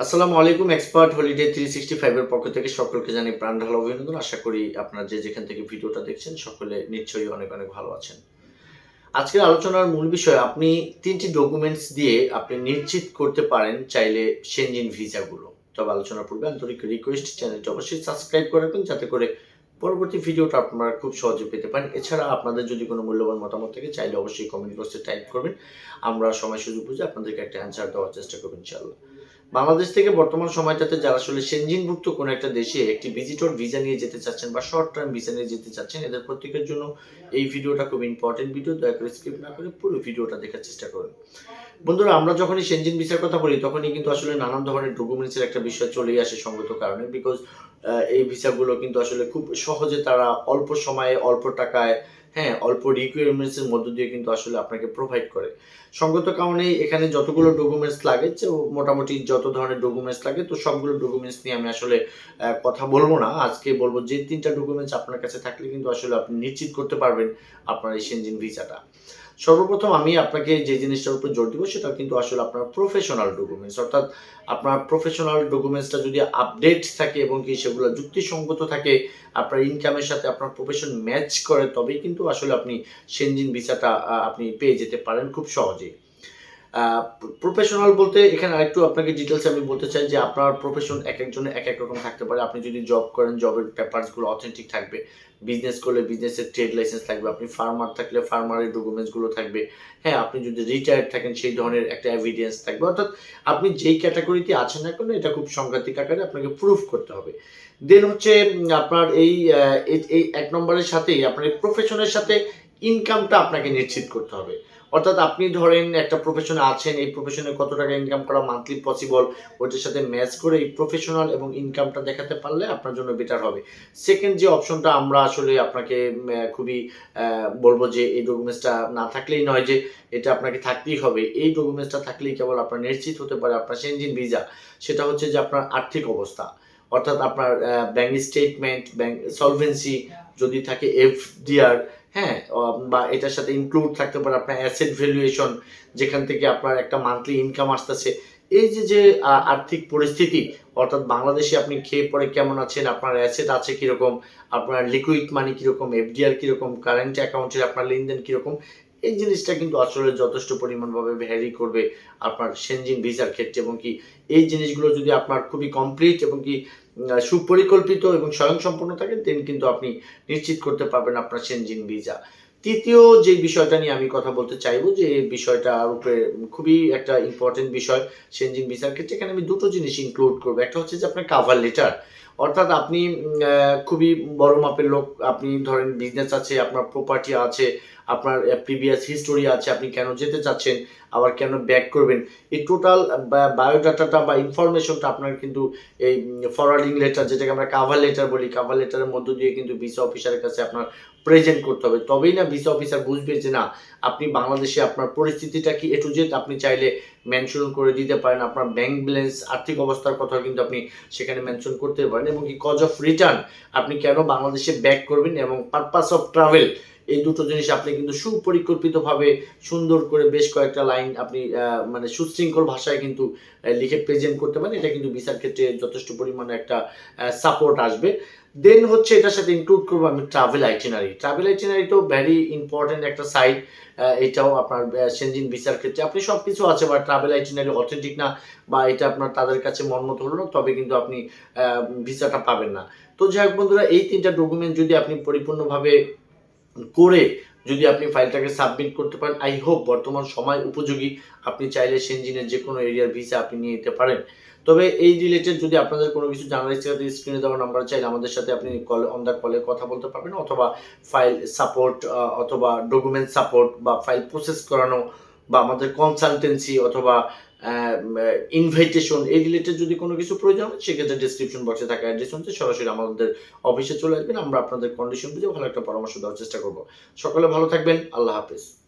আসসালামু আলাইকুম expert holiday three sixty ফাইভের পক্ষ থেকে সকলকে জানি প্রাণ ঢালা অভিনন্দন। আশা করি আপনারা যে যেখান থেকে ভিডিওটা দেখছেন, সকলে নিশ্চয়ই অনেক অনেক ভালো আছেন। আজকের আলোচনার মূল বিষয়, আপনি তিনটি ডকুমেন্টস দিয়ে আপনি নিশ্চিত করতে পারেন চাইলে সেনজিন ভিসাগুলো তবে আলোচনার পূর্বে আন্তরিক রিকোয়েস্ট চ্যানেলটি অবশ্যই সাবস্ক্রাইব করে রাখুন যাতে করে পরবর্তী ভিডিওটা আপনারা খুব সহজে পেতে পারেন। এছাড়া আপনাদের যদি কোনো মূল্যবান মতামত থাকে, চাইলে অবশ্যই কমেন্ট বক্সে টাইপ করবেন। আমরা সময় সুযোগ বুঝে আপনাদেরকে একটা অ্যান্সার দেওয়ার চেষ্টা করবেন ইনশাআল্লাহ। বাংলাদেশ থেকে বর্তমান সময়টাতে যারা আসলে সেনজিনভুক্ত কোনো একটা দেশে একটি ভিজিটর ভিসা নিয়ে যেতে চাচ্ছেন বা শর্ট টার্ম ভিসা নিয়ে যেতে চাচ্ছেন, এদের প্রত্যেকের জন্য এই ভিডিওটা খুব ইম্পর্টেন্ট ভিডিও দয়া করে স্কিপ না করে পুরো ভিডিওটা দেখার চেষ্টা করুন। বন্ধুরা, আমরা যখনই সেনজিন ভিসার কথা বলি, তখনই কিন্তু আসলে নানান ধরনের ডকুমেন্টসের একটা বিষয় চলেই আসে সঙ্গত কারণে বিকজ এই ভিসাগুলো কিন্তু আসলে খুব সহজে তারা অল্প সময়ে, অল্প টাকায় হ্যাঁ অল্প রিকোয়ারমেন্টস এর মধ্য দিয়ে কিন্তু আসলে আপনাকে প্রোভাইড করে। সঙ্গত কারণে এখানে যতগুলো ডকুমেন্টস লাগে মোটামুটি যত ধরনের ডকুমেন্টস লাগে, তো সবগুলো ডকুমেন্টস নিয়ে আমি আসলে কথা বলব না। আজকে বলব যে তিনটা ডকুমেন্টস আপনার কাছে থাকলে কিন্তু আসলে আপনি নিশ্চিত করতে পারবেন আপনার এই সেনজিন ভিসাটা সর্বপ্রথম আমি আপনাকে যে জিনিসটার উপর জোর দিব সেটা কিন্তু আসলে আপনার প্রফেশনাল ডকুমেন্টস অর্থাৎ আপনার প্রফেশনাল ডকুমেন্টসটা যদি আপডেট থাকে এবং কি সেগুলো যুক্তিসঙ্গত থাকে, আপনার ইনকামের সাথে আপনার প্রফেশন ম্যাচ করে, তবেই কিন্তু আসলে আপনি সেনজিন ভিসাটা আপনি পেয়ে যেতে পারেন খুব সহজেই। প্রফেশনাল বলতে এখানে আরেকটু আপনাকে ডিটেলস আমি বলতে চাই যে আপনার প্রফেশন এক একজনের এক এক রকম থাকতে পারে। আপনি যদি জব করেন জবের পেপারসগুলো অথেন্টিক থাকবে। বিজনেস করলে বিজনেসের ট্রেড লাইসেন্স থাকবে। আপনি ফার্মার থাকলে ফার্মারের ডকুমেন্টসগুলো থাকবে। হ্যাঁ আপনি যদি রিটায়ার্ড থাকেন, সেই ধরনের একটা এভিডেন্স থাকবে। অর্থাৎ আপনি যেই ক্যাটাগরিতে আছেন না কেন, এটা খুব সাংঘাতিক আকারে আপনাকে প্রুফ করতে হবে। দেন হচ্ছে আপনার এই এক নম্বরের সাথেই, আপনার প্রফেশনের সাথে ইনকামটা আপনাকে নিশ্চিত করতে হবে। অর্থাৎ আপনি ধরেন একটা প্রফেশনে আছেন, এই প্রফেশনে কত টাকা ইনকাম করা মান্থলি পসিবল ওইটার সাথে ম্যাচ করে এই প্রফেশনাল এবং ইনকামটা দেখাতে পারলে আপনার জন্য বেটার হবে। সেকেন্ড যে অপশনটা আমরা আসলে আপনাকে খুবই বলব যে এই ডকুমেন্টসটা না থাকলেই নয় যে এটা আপনাকে থাকতেই হবে। এই ডকুমেন্টসটা থাকলেই কেবল আপনার নিশ্চিত হতে পারে আপনার সেনজিন ভিসা। সেটা হচ্ছে যে আপনার আর্থিক অবস্থা। অর্থাৎ আপনার ব্যাংক স্টেটমেন্ট ব্যাংক সলভেন্সি যদি থাকে এফডিআর হ্যাঁ বা এটার সাথে ইনক্লুড থাকতে পারে আপনার অ্যাসেট ভ্যালুয়েশন যেখান থেকে আপনার একটা মান্থলি ইনকাম আসতেছে। এই যে যে আর্থিক পরিস্থিতি, অর্থাৎ বাংলাদেশে আপনি খেয়ে পরে কেমন আছেন, আপনার অ্যাসেট আছে কীরকম, আপনার লিকুইড মানি কীরকম এফডিআর কীরকম কারেন্ট অ্যাকাউন্টের আপনার লেনদেন কীরকম এই জিনিসটা কিন্তু আসলে যথেষ্ট পরিমাণভাবে ভ্যারি করবে আপনার সেনজিন ভিসার ক্ষেত্রে এবং কি এই জিনিসগুলো যদি আপনার খুবই কমপ্লিট এবং কি সুপরিকল্পিত এবং স্বয়ংসম্পন্ন থাকে দেন কিন্তু আপনি নিশ্চিত করতে পারবেন আপনার সেনজিন ভিসা তৃতীয় যে বিষয়টা নিয়ে আমি কথা বলতে চাইব, যে এই বিষয়টার উপরে খুবই একটা ইম্পর্টেন্ট বিষয় সেনজিন ভিসার ক্ষেত্রে, এখানে আমি দুটো জিনিস ইনক্লুড করব। একটা হচ্ছে যে আপনার কাভার লেটার অর্থাৎ আপনি খুবই বড় মাপের লোক, আপনি ধরেন বিজনেস আছে, আপনার প্রপার্টি আছে, আপনার প্রিভিয়াস হিস্টোরি আছে, আপনি কেন যেতে চাচ্ছেন, আবার কেন ব্যাক করবেন, এই টোটাল বায়োডাটাটা বা ইনফরমেশনটা আপনার কিন্তু এই ফরওয়ার্ডিং লেটার যেটাকে আমরা কাভার লেটার বলি কাভার লেটারের মধ্য দিয়ে কিন্তু ভিসা অফিসারের কাছে আপনার প্রেজেন্ট করতে হবে। তবেই না ভিসা অফিসার বুঝবে যে না, আপনি বাংলাদেশে আপনার পরিস্থিতিটা কি এটু যেত আপনি চাইলে মেনশন করে দিতে পারেন। আপনার ব্যাংক ব্যালেন্স আর্থিক অবস্থার কথা কিন্তু আপনি সেখানে মেনশন করতে পারেন। এবং কি কজ অফ রিটার্ন আপনি কেন বাংলাদেশে ব্যাক করবেন? এবং পারপাস অফ ট্রাভেল এই দুটো জিনিস আপনি কিন্তু সুপরিকল্পিতভাবে সুন্দর করে বেশ কয়েকটা লাইন আপনি মানে সুশৃঙ্খল ভাষায় কিন্তু লিখে প্রেজেন্ট করতে পারেন। এটা কিন্তু ভিসার ক্ষেত্রে যথেষ্ট পরিমাণে একটা সাপোর্ট আসবে। দেন হচ্ছে এটার সাথে ইনক্লুড করব আমি ট্রাভেল আইটিনারি ট্রাভেল আইটিনারি তো ভ্যারি ইম্পর্টেন্ট একটা সাইট এটাও আপনার সেনজিন ভিসার ক্ষেত্রে। আপনি সব কিছু আছে, বা ট্রাভেল আইটিনারি অথেন্টিক না, বা এটা আপনার তাদের কাছে মনমতো হলো না, তবে কিন্তু আপনি ভিসাটা পাবেন না। তো যাই হোক বন্ধুরা, এই তিনটা ডকুমেন্ট যদি আপনি পরিপূর্ণভাবে করে যদি আপনি ফাইলটাকে সাবমিট করতে পারেন আই হোপ বর্তমান সময় উপযোগী। আপনি চাইলে সেনজিনের যে কোনো এরিয়ার ভিসা আপনি নিয়ে নিতে পারেন। তবে এই রিলেটেড যদি আপনাদের কোনো কিছু জানার ইচ্ছে থাকে স্ক্রিনে দেওয়া নাম্বার চাইলে আমাদের সাথে আপনি কল অন দ্য কলে কথা বলতে পারবেন অথবা ফাইল সাপোর্ট অথবা ডকুমেন্ট সাপোর্ট বা ফাইল প্রসেস করানো বা আমাদের কনসালটেন্সি অথবা ইনভাইটেশন এই রিলেটেড যদি কোনো কিছু প্রয়োজন হয়, সেক্ষেত্রে ডিসক্রিপশন বক্সে থাকা অ্যাড্রেস হচ্ছে। সরাসরি আমাদের অফিসে চলে আসবেন। আমরা আপনাদের কন্ডিশন বুঝে ভালো একটা পরামর্শ দেওয়ার চেষ্টা করব। সকলে ভালো থাকবেন। আল্লাহ হাফেজ।